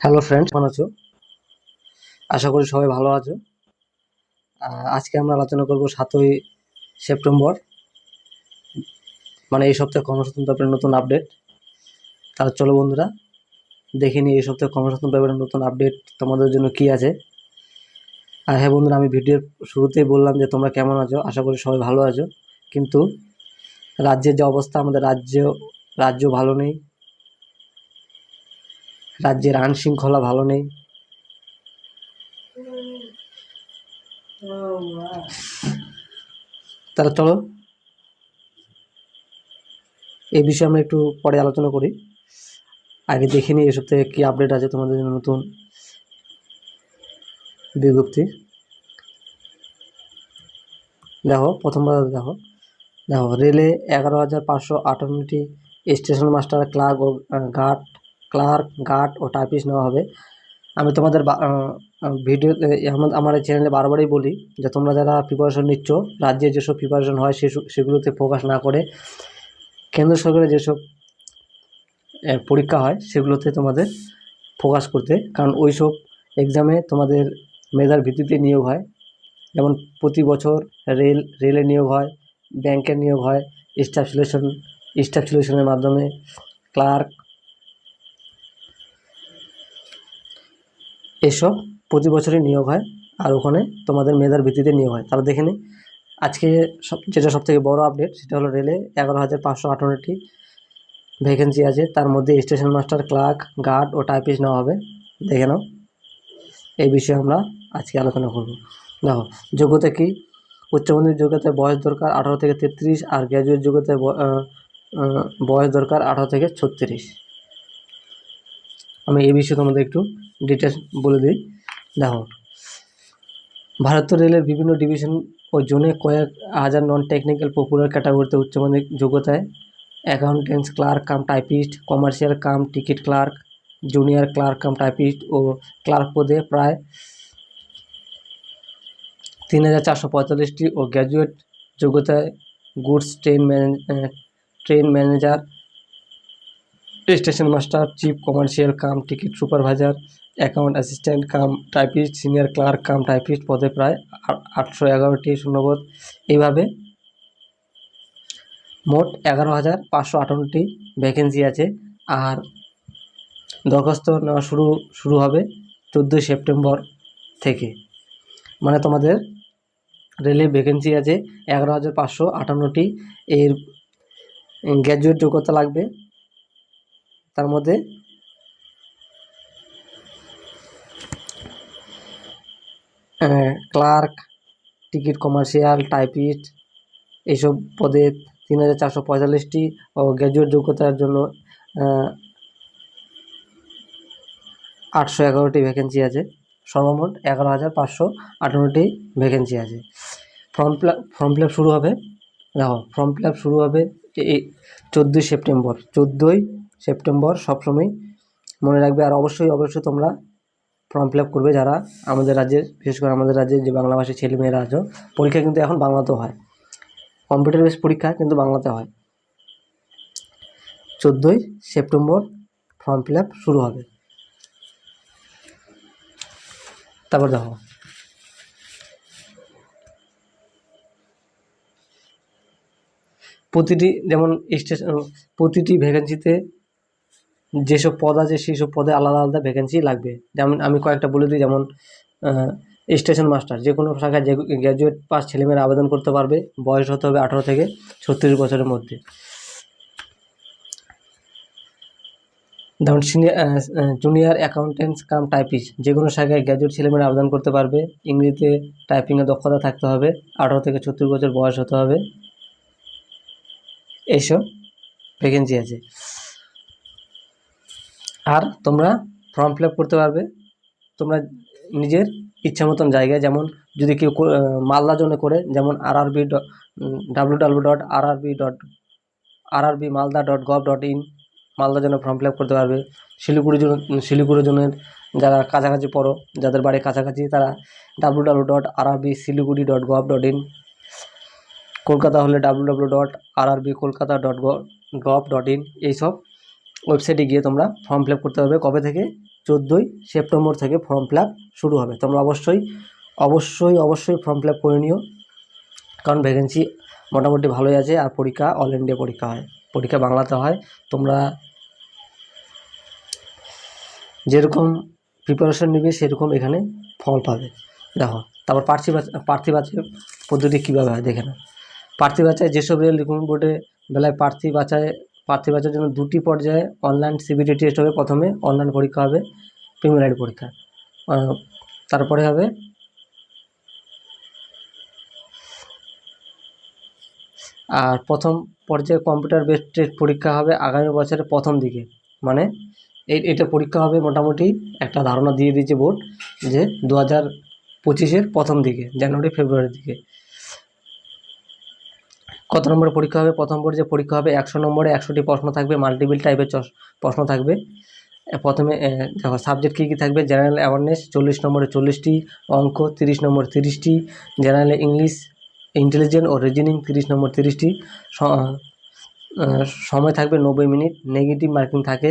Hello friends কেমন আছো? আশা করি সবাই ভালো আছো। আজকে আমরা আলোচনা করব সাতই সেপ্টেম্বর। মানে এই সপ্তাহে কর্মসংস্থান ব্যাপারে নতুন আপডেট। তাহলে চলো বন্ধুরা, দেখে নিই এই সপ্তাহে কর্মসংস্থান ব্যাপারে নতুন আপডেট তোমাদের জন্য কি আছে। আর হ্যাঁ বন্ধুরা, আমি ভিডিওর শুরুতেই বললাম যে তোমরা কেমন আছো? আশা করি সবাই ভালো আছো। কিন্তু রাজ্যের যে অবস্থা, আমাদের রাজ্য রাজ্য ভালো নেই। রাজ্যের আইন শৃঙ্খলা ভালো নেই। তাহলে চলো, এই বিষয়ে আমরা একটু পরে আলোচনা করি। আগে দেখে নিই এসব থেকে কী আপডেট আছে তোমাদের জন্য নতুন বিজ্ঞপ্তি। দেখো, প্রথমবার দেখো। দেখো, রেলে এগারো হাজার পাঁচশো আটান্নটি স্টেশন মাস্টার, ক্লার্ক ও গার্ড ক্লার্ক, গার্ড ও টাইপিস্ট নেওয়া হবে। আমি তোমাদের ভিডিও আমার চ্যানেলে বারবারই বলি যে তোমরা যারা প্রিপারেশন নিচ্ছ, রাজ্যে যেসব প্রিপারেশন হয় সেগুলোতে ফোকাস না করে কেন্দ্র সরকারের যেসব পরীক্ষা হয় সেগুলোতে তোমাদের ফোকাস করতে। কারণ ওই সব এক্সামে তোমাদের মেধার ভিত্তিতে নিয়োগ হয়। যেমন প্রতি বছর রেল, রেলে নিয়োগ হয় ব্যাংকের নিয়োগ হয় স্টাফ সিলেকশন স্টাফ সিলেকশনের মাধ্যমে। ক্লার্ক এসব প্রতি বছরই নিয়োগ হয়, আর ওখানে তোমাদের মেধার ভিত্তিতে নিয়োগ হয়। তাহলে দেখে নিই আজকে সব, যেটা সব থেকে বড়ো আপডেট সেটা হলো রেলে এগারো হাজার পাঁচশো আটান্নটি ভ্যাকেন্সি আছে। তার মধ্যে স্টেশন মাস্টার ক্লার্ক গার্ড ও টাইপিস্ট নেওয়া হবে। দেখে নাও, এই বিষয়ে আমরা আজকে আলোচনা করব। দেখো, যোগ্যতা কি? উচ্চ মাধ্যমিক যোগ্যতায় বয়স দরকার আঠারো থেকে তেত্রিশ, আর গ্র্যাজুয়েট যোগ্যতায় বয়স দরকার আঠারো থেকে ছত্রিশ। আমি এই বিষয়ে তোমাদের একটু ডিটেলস বলে দিই। দেখো, ভারতীয় রেলের বিভিন্ন ডিভিশন ও জোনে কয়েক হাজার নন টেকনিক্যাল পপুলার ক্যাটাগরিতে উচ্চ মাধ্যমিক যোগ্যতায় accountants clerk cum typist commercial cum ticket clerk junior clerk cum typist ও ক্লার্ক পদে প্রায় তিন হাজার চারশো পঁয়তাল্লিশটি ও গ্র্যাজুয়েট যোগ্যতায় goods train train manager station master, chief commercial cum, ticket supervisor, account assistant cum, typist, senior clerk cum, typist পদে প্রায় আটশো এগারোটি শূন্যপদ। এইভাবে মোট এগারো হাজার পাঁচশো আটান্নটি ভ্যাকেন্সি আছে। আর দরখাস্ত নেওয়া শুরু শুরু হবে চোদ্দোই সেপ্টেম্বর থেকে। মানে তোমাদের রেলের ভ্যাকেন্সি আছে এগারো হাজার পাঁচশো আটান্নটি। এর, গ্র্যাজুয়েট যোগ্যতা লাগবে তার মধ্যে ক্লার্ক, টিকিট কমার্শিয়াল, টাইপিস্ট এইসব পদে তিন হাজার চারশো পঁয়তাল্লিশটি ও গ্র্যাজুয়েট যোগ্যতার জন্য আটশো এগারোটি ভ্যাকেন্সি আছে। সর্বমোট এগারো হাজার পাঁচশো আটান্নটি ভ্যাকেন্সি আছে। ফর্ম ফিল ফর্ম ফিল শুরু হবে, দেখো, ফর্ম ফিল শুরু হবে এই চোদ্দোই সেপ্টেম্বর, চোদ্দোই সেপ্টেম্বর সবসময় মনে রাখবে। আর অবশ্যই অবশ্যই তোমরা ফর্ম ফিল আপ করবে যারা আমাদের রাজ্যের, বিশেষ করে আমাদের রাজ্যের যে বাংলাভাষী ছেলেমেয়েরা আছো, পরীক্ষা কিন্তু এখন বাংলাতেও হয়। কম্পিউটার বেস পরীক্ষা কিন্তু বাংলাতে হয়। চোদ্দোই সেপ্টেম্বর ফর্ম ফিল আপ শুরু হবে। তারপর দেখো। প্রতিটি, যেমন স্টেশন প্রতিটি ভ্যাকেন্সিতে যেসব পদ আছে সেই সব পদে আলাদা আলাদা ভ্যাকেন্সি লাগবে। যেমন আমি কয়েকটা বলে দিই, যেমন স্টেশন মাস্টার যে কোনো শাখায় যে গ্র্যাজুয়েট পাস ছেলেমেয়েরা আবেদন করতে পারবে, বয়স হতে হবে আঠারো থেকে ছত্রিশ বছরের মধ্যে। যেমন senior junior accountants cum typist যে কোনো শাখায় গ্র্যাজুয়েট ছেলেমেয়েরা আবেদন করতে পারবে, ইংরেজিতে টাইপিংয়ে দক্ষতা থাকতে হবে, আঠারো থেকে ছত্রিশ বছর বয়স হতে হবে। এইসব ভ্যাকেন্সি আছে। আর তোমরা ফর্ম ফিল করতে পারবে। তোমরা নিজের ইচ্ছা মতন জায়গায় যেমন যদি কেউ মালদা জোনে করে, যেমন আর আরবি W W dot R RB dot R RB Malda dot gov dot in মালদার জন্য ফর্ম ফিল করতে পারবে। শিলিগুড়ি জন্য শিলিগুড়ির জন্য যারা কাছাকাছি পড়ো, যাদের বাড়ি কাছাকাছি, তারা W W dot R RB Siliguri dot gov dot in Kolkata হলে W W dot R RB Kolkata dot gov dot in এইসব ওয়েবসাইটে গিয়ে তোমরা ফর্ম ফিল করতে পারবে। কবে থেকে? চোদ্দোই সেপ্টেম্বর থেকে ফর্ম ফিল শুরু হবে। তোমরা অবশ্যই অবশ্যই অবশ্যই ফর্ম ফিল করে নিও। কারণ ভ্যাকেন্সি মোটামুটি ভালোই আছে আর পরীক্ষা অল ইন্ডিয়া পরীক্ষা হয়। পরীক্ষা বাংলাতে হয়। তোমরা যেরকম প্রিপারেশন নিবে, সেরকম এখানে ফল পাবে। দেখো, তারপর প্রার্থী প্রার্থী বাছাই পদ্ধতি কীভাবে হয় দেখে নাও। প্রার্থী বাছাই যেসব রেল রিক্রুটমেন্ট বোর্ডে, বেলায় প্রার্থী বাছাই প্রার্থী বাছাইয়ের জন্য দুটি পর্যায়ে অনলাইন সিবিটি টেস্ট হবে। প্রথমে অনলাইন পরীক্ষা হবে প্রিমিনারি পরীক্ষা। তারপরে হবে আর প্রথম পর্যায়ে কম্পিউটার বেসড টেস্ট পরীক্ষা হবে আগামী বছরের প্রথম দিকে। মানে এই এটা পরীক্ষা হবে মোটামুটি একটা ধারণা দিয়ে দিয়েছে বোর্ড যে দু হাজার পঁচিশের প্রথম দিকে, জানুয়ারি, ফেব্রুয়ারির দিকে। কত নম্বরে পরীক্ষা হবে? প্রথম পর্যায়ে পরীক্ষা হবে একশো নম্বরে, একশোটি প্রশ্ন থাকবে মাল্টিপল টাইপের প্রশ্ন থাকবে। প্রথমে দেখো সাবজেক্ট কী কী থাকবে? জেনারেল অ্যাওয়ারনেস চল্লিশ নম্বরে চল্লিশটি, অঙ্ক তিরিশ নম্বর তিরিশটি জেনারেল ইংলিশ ইন্টেলিজেন্ট ও রিজনিং তিরিশ নম্বর তিরিশটি সময় থাকবে নব্বই মিনিট নেগেটিভ মার্কিং থাকে,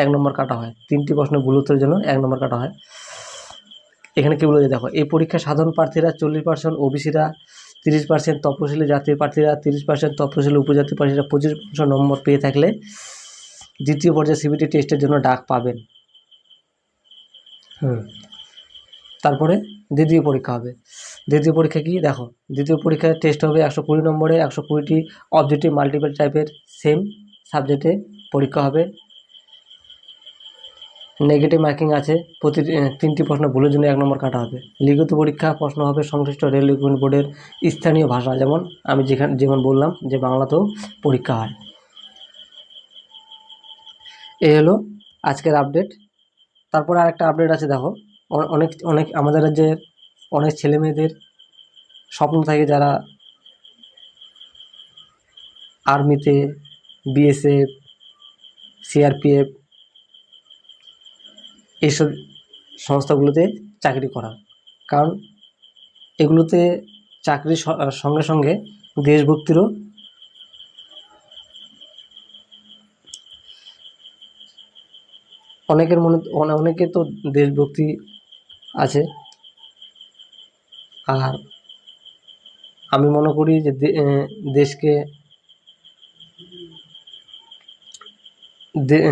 এক নম্বর কাটা হয়। তিনটি প্রশ্ন ভুল উত্তরের জন্য এক নম্বর কাটা হয়। এখানে কী বলে দেখো, এই পরীক্ষা সাধারণ প্রার্থীরা চল্লিশ পার্সেন্ট ওবিসিরা তিরিশ পার্সেন্ট তপশিলি জাতীয় প্রার্থীরা, তিরিশ পার্সেন্ট তপশিলি উপজাতি প্রার্থীরা পঁচিশ নম্বর পেয়ে থাকলে দ্বিতীয় পর্যায়ে সিবিটি টেস্টের জন্য ডাক পাবেন। হুম। তারপরে দ্বিতীয় পরীক্ষা হবে। দ্বিতীয় পরীক্ষা কি? দেখো, দ্বিতীয় পরীক্ষায় টেস্ট হবে একশো কুড়ি নম্বরে, একশো কুড়িটি অবজেক্টিভ মাল্টিপল টাইপের সেম সাবজেক্টে পরীক্ষা হবে। নেগেটিভ মার্কিং আছে, প্রতি তিনটি প্রশ্ন ভুলের জন্য এক নম্বর কাটা হবে। লিখিত পরীক্ষা প্রশ্ন হবে সংশ্লিষ্ট রেল রিক্রুটমেন্ট বোর্ডের স্থানীয় ভাষা, যেমন আমি যেখানে, যেমন বললাম যে বাংলাতেও পরীক্ষা হয়। এই হলো আজকের আপডেট তারপরে আরেকটা আপডেট আছে, দেখো। অনেক অনেক আমাদের রাজ্যের অনেক ছেলে মেয়েদের স্বপ্ন থাকে যারা আর্মিতে বিএসএফ সিআরপিএফ এইসব সংস্থাগুলোতে চাকরি করা। কারণ এগুলোতে চাকরির সঙ্গে সঙ্গে দেশভক্তিরও অনেকের মনে অনেকে তো দেশভক্তি আছে। আর আমি মনে করি যে দেশকে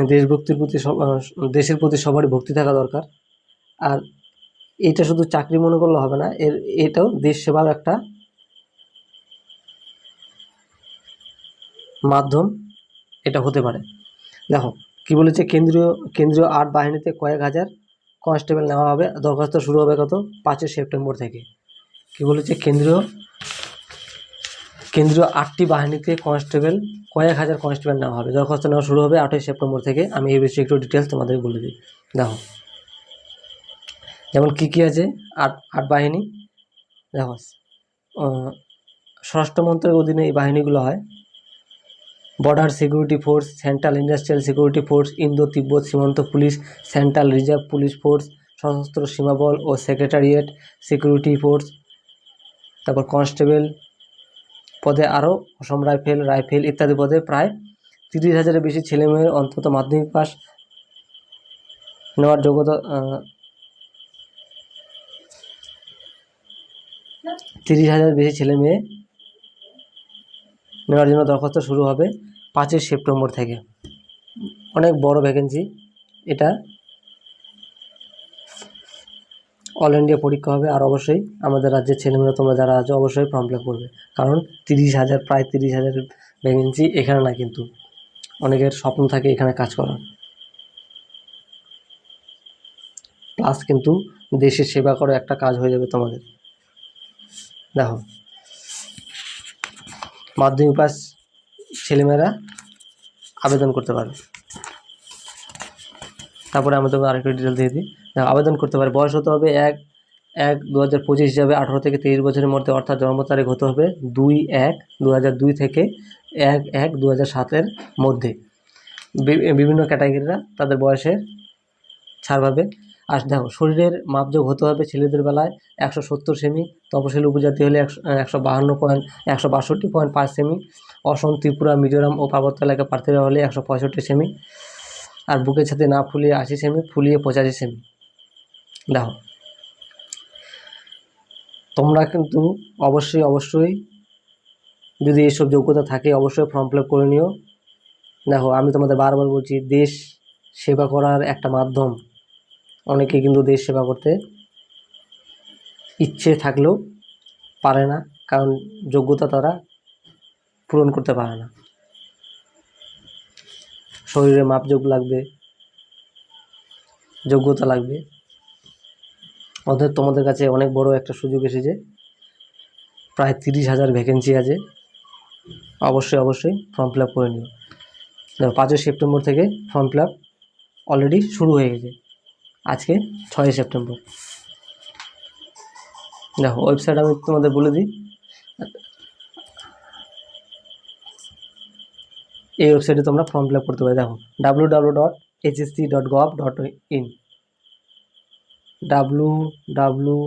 দেশভক্তির প্রতি দেশের প্রতি সবারই ভক্তি থাকা দরকার। আর এটা শুধু চাকরি মনে করলে হবে না, এর, এটাও দেশ সেবার একটা মাধ্যম, এটা হতে পারে। দেখো, কি বলেছে? কেন্দ্রীয় কেন্দ্রীয় আর্ট বাহিনীতে কয়েক হাজার কনস্টেবল নেওয়া হবে, দরখাস্ত শুরু হবে কত? পাঁচই সেপ্টেম্বর থেকে। কি বলেছে? কেন্দ্রীয় কেন্দ্রীয় আটটি বাহিনীতে কনস্টেবল, কয়েক হাজার কনস্টেবল নেওয়া হবে। দরখাস্ত নেওয়া শুরু হবে আটই সেপ্টেম্বর থেকে। আমি এই বিষয়ে একটু ডিটেলস তোমাদের বলে দিই। দেখো। যেমন কী কী আছে? আট আট বাহিনী। দেখো। স্বরাষ্ট্র মন্ত্রকের অধীনে এই বাহিনীগুলো হয়। Border security force central industrial security force Indo তিব্বত সীমান্ত police central reserve police force সশস্ত্র সীমাবল ও সেক্রেটারিয়েট সিকিউরিটি ফোর্স তারপর কনস্টেবল পদে আরও অসম রাইফেল রাইফেল ইত্যাদি পদে প্রায় তিরিশ হাজারের বেশি ছেলেমেয়ের অন্তত মাধ্যমিক পাস নেওয়ার যোগ্যতা তিরিশ হাজার বেশি ছেলে মেয়ে নেওয়ার জন্য দরখাস্ত শুরু হবে পাঁচই সেপ্টেম্বর থেকে। অনেক বড় ভ্যাকেন্সি এটা অল ইন্ডিয়া পরীক্ষা হবে আর অবশ্যই আমাদের রাজ্যের ছেলেমেয়েরা তোমরা যারা আছো অবশ্যই ফর্ম ফিল করবে। কারণ তিরিশ হাজার, প্রায় তিরিশ হাজার ভ্যাকেন্সি এখানে না কিন্তু অনেকের স্বপ্ন থাকে এখানে কাজ করার। প্লাস কিন্তু দেশের সেবা করে, একটা কাজ হয়ে যাবে তোমাদের। দেখো, মাধ্যমিক পাস ছেলেমেয়েরা আবেদন করতে পারে তারপরে আমি তোমাকে আরেকটু ডিটেল দিয়ে দিই। আবেদন করতে পারে। বয়স হতে হবে এক এক দু হাজার পঁচিশ হিসাবে আঠারো থেকে তেইশ বছরের মধ্যে, অর্থাৎ জন্ম তারিখ হতে হবে দুই এক দু হাজার দুই থেকে এক এক দু হাজার সাতের মধ্যে। বিভিন্ন ক্যাটাগরিরা তাদের বয়সে ছাড় পাবে। আর দেখো, শরীরের মাপযোগ হতে হবে ছেলেদের বেলায় একশো সত্তর সেমি, তপশিলি উপজাতি হলে একশো একশো বাহান্ন পয়েন্ট, একশো বাষট্টি পয়েন্ট পাঁচ সেমি, অসম, ত্রিপুরা, মিজোরাম ও পার্বত্য এলাকা প্রার্থীরা হলে একশো পঁয়ষট্টি সেমি, আর বুকের ছাতি না ফুলিয়ে আশি সেমি, ফুলিয়ে পঁচাশি সেমি। দেখো। তোমরা কিন্তু অবশ্যই অবশ্যই যদি এইসব যোগ্যতা থাকে, অবশ্যই ফর্ম ফিল করে নিও। দেখো, আমি তোমাদের বারবার বলছি, দেশ সেবা করার একটা মাধ্যম। অনেকে কিন্তু দেশ সেবা করতে ইচ্ছে থাকলেও পারে না, কারণ যোগ্যতা তারা পূরণ করতে পারে না। শরীরে মাপযোগ লাগবে, যোগ্যতা লাগবে। অতএব তোমাদের কাছে অনেক বড় একটা সুযোগ এসেছে। প্রায় তিরিশ হাজার ভ্যাকেন্সি আছে। অবশ্যই অবশ্যই ফর্ম ফিল করে নিও। দেখো, পাঁচই সেপ্টেম্বর থেকে ফর্ম ফিল অলরেডি শুরু হয়ে গেছে। আজকে ছয়ই সেপ্টেম্বর। দেখো ওয়েবসাইট আমি তোমাদের বলে দিই। এই ওয়েবসাইটে তোমরা ফর্ম ফিল করতে পারো। দেখো W W dot HSC dot gov dot in W W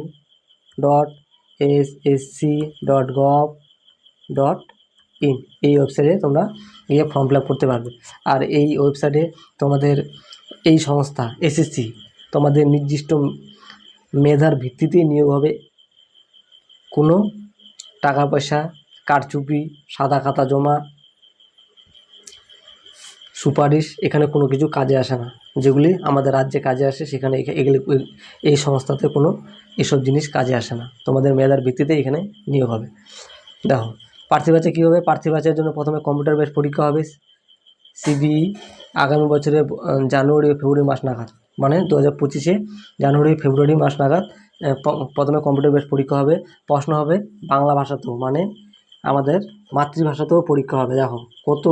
dot S S C dot gov dot in এই ওয়েবসাইটে তোমরা গিয়ে ফর্ম ফিল করতে পারবে। আর এই ওয়েবসাইটে তোমাদের এই সংস্থা এসএসসি তোমাদের নির্দিষ্ট মেধার ভিত্তিতেই নিয়োগ হবে। কোনো টাকা পয়সা, কারচুপি, সাদা খাতা জমা সুপারিশ এখানে কোনো কিছু কাজে আসে না। যেগুলি আমাদের রাজ্যে কাজে আসে, সেখানে এগুলি এই সংস্থাতে কোনো এসব জিনিস কাজে আসে না। তোমাদের মেধার ভিত্তিতে এখানে নিয়োগ হবে। দেখো, প্রার্থী বাচ্চা কী হবে? প্রার্থী জন্য প্রথমে কম্পিউটার বেস পরীক্ষা হবে। সিবিই আগামী বছরে জানুয়ারি ফেব্রুয়ারি মাস নাগাদ মানে দু হাজার পঁচিশে জানুয়ারি, ফেব্রুয়ারি মাস নাগাদ প্রথমে কম্পিউটার বেস পরীক্ষা হবে। প্রশ্ন হবে বাংলা ভাষাতেও মানে আমাদের মাতৃভাষাতেও পরীক্ষা হবে। দেখো, কত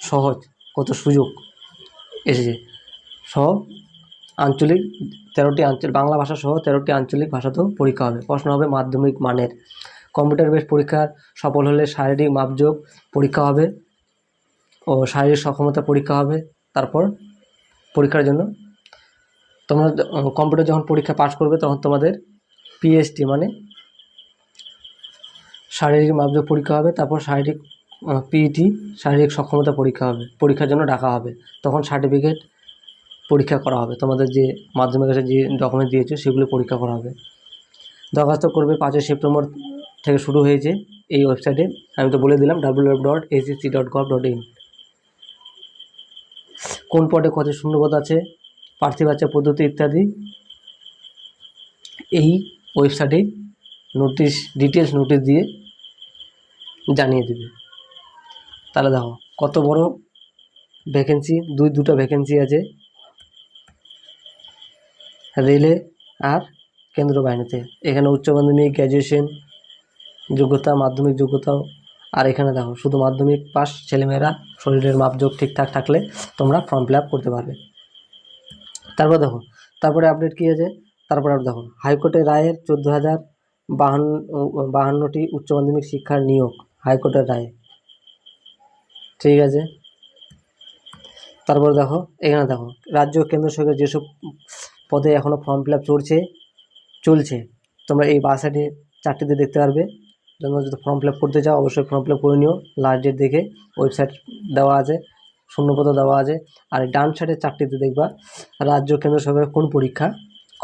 সহজ, কত সুযোগ এসেছে। সহ, আঞ্চলিক তেরোটি আঞ্চলিক, বাংলা ভাষা সহ তেরোটি আঞ্চলিক ভাষাতেও পরীক্ষা হবে। প্রশ্ন হবে মাধ্যমিক মানের। কম্পিউটার বেস পরীক্ষার সফল হলে শারীরিক মাপযোগ পরীক্ষা হবে ও শারীরিক সক্ষমতা পরীক্ষা হবে। তারপর পরীক্ষার জন্য তোমরা কম্পিউটার যখন পরীক্ষা পাস করবে তখন তোমাদের পিএসটি মানে শারীরিক মাপযোগ পরীক্ষা হবে। তারপর শারীরিক পিইটি শারীরিক সক্ষমতা পরীক্ষা হবে, পরীক্ষার জন্য ডাকা হবে। তখন সার্টিফিকেট পরীক্ষা করা হবে। তোমাদের যে মাধ্যমিক কাছে যে ডকুমেন্ট দিয়েছ, সেগুলো পরীক্ষা করা হবে। দরখাস্ত করবে পাঁচই সেপ্টেম্বর থেকে শুরু হয়েছে এই ওয়েবসাইটে আমি তো বলে দিলাম W dot SCC dot gov dot in কোন পদে কত শূন্যপদ আছে, প্রার্থী বাচ্চা পদ্ধতি ইত্যাদি, এই ওয়েবসাইটে নোটিশ ডিটেলস নোটিশ দিয়ে জানিয়ে দেবে। তাহলে দেখো, কত বড় ভ্যাকেন্সি দুই, দুটো ভ্যাকেন্সি আছে। রেলে আর কেন্দ্র বাহিনীতে এখানে উচ্চ মাধ্যমিক গ্র্যাজুয়েশন যোগ্যতা, মাধ্যমিক যোগ্যতাও। আর এখানে দেখো, শুধু মাধ্যমিক পাস ছেলেমেয়েরা, শরীরের মাপযোগ ঠিকঠাক থাকলে তোমরা ফর্ম ফিল করতে পারবে। তারপর দেখো, তারপরে আপডেট কী আছে? তারপরে আর দেখো, হাইকোর্টের রায়ের চোদ্দ হাজার বাহান্ন, বাহান্নটি উচ্চ মাধ্যমিক শিক্ষার নিয়োগ, হাইকোর্টের রায়ে। ঠিক আছে? তারপর দেখো, এখানে দেখো, রাজ্য কেন্দ্র সরকার যেসব পদে এখনও ফর্ম ফিল আপ চলছে চলছে, তোমরা এই বাসাটি চারটিতে দেখতে পারবে। তোমরা যদি ফর্ম ফিল আপ করতে চাও, অবশ্যই ফর্ম ফিল আপ করে নিও লাস্ট ডেট দেখে ওয়েবসাইট দেওয়া আছে, শূন্যপদ দেওয়া আছে, আর ডান সাইডের চারটিতে দেখবা, রাজ্য কেন্দ্র সরকারের কোন পরীক্ষা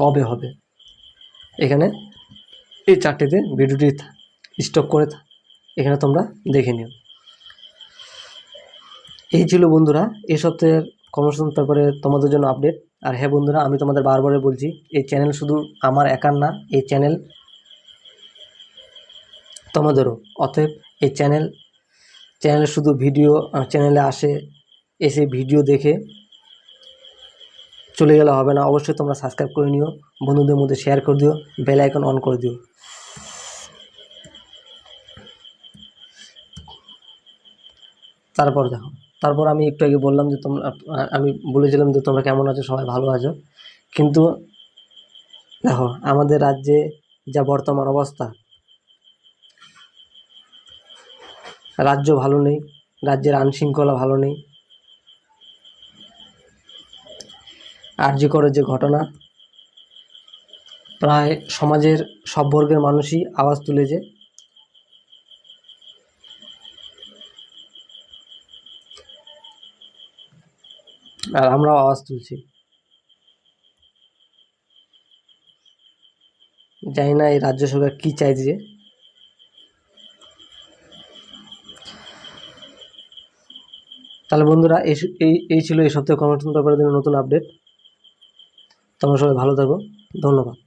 কবে হবে। এখানে এই চারটিতে ভিডিওটি স্টপ করে এখানে তোমরা দেখে নিও। এই ছিল বন্ধুরা, এই সপ্তাহের কর্মসংস্থান ব্যাপারে তোমাদের জন্য আপডেট আর হ্যাঁ বন্ধুরা, আমি তোমাদের বারবারে বলছি, এই চ্যানেল শুধু আমার একার না, এই চ্যানেল তোমাদেরও। অতএব এই চ্যানেল চ্যানেলে শুধু ভিডিও চ্যানেলে আসে, এসে ভিডিও দেখে চলে গেলে হবে না। অবশ্যই তোমরা সাবস্ক্রাইব করে নিও, বন্ধুদের মধ্যে শেয়ার করে দিও বেল আইকন অন করে দিও। তারপর দেখো। তারপর আমি একটু আগে বললাম যে তোমরা, আমি বলেছিলাম যে তোমরা কেমন আছো, সবাই ভালো আছো। কিন্তু দেখো, আমাদের রাজ্যে যা বর্তমান অবস্থা, রাজ্য ভালো নেই, রাজ্যের আইনশৃঙ্খলা ভালো নেই। আরজি করের যে ঘটনা, প্রায় সমাজের সব বর্গের মানুষই আওয়াজ তুলেছে। আর আমরাও আওয়াজ তুলছি। জানি না এই রাজ্য সরকার কী চাইছে। তাহলে বন্ধুরা, এই এই ছিল এই সপ্তাহে কর্মসূচির ব্যাপারে নতুন আপডেট তোমরা সবাই ভালো থাকো। ধন্যবাদ।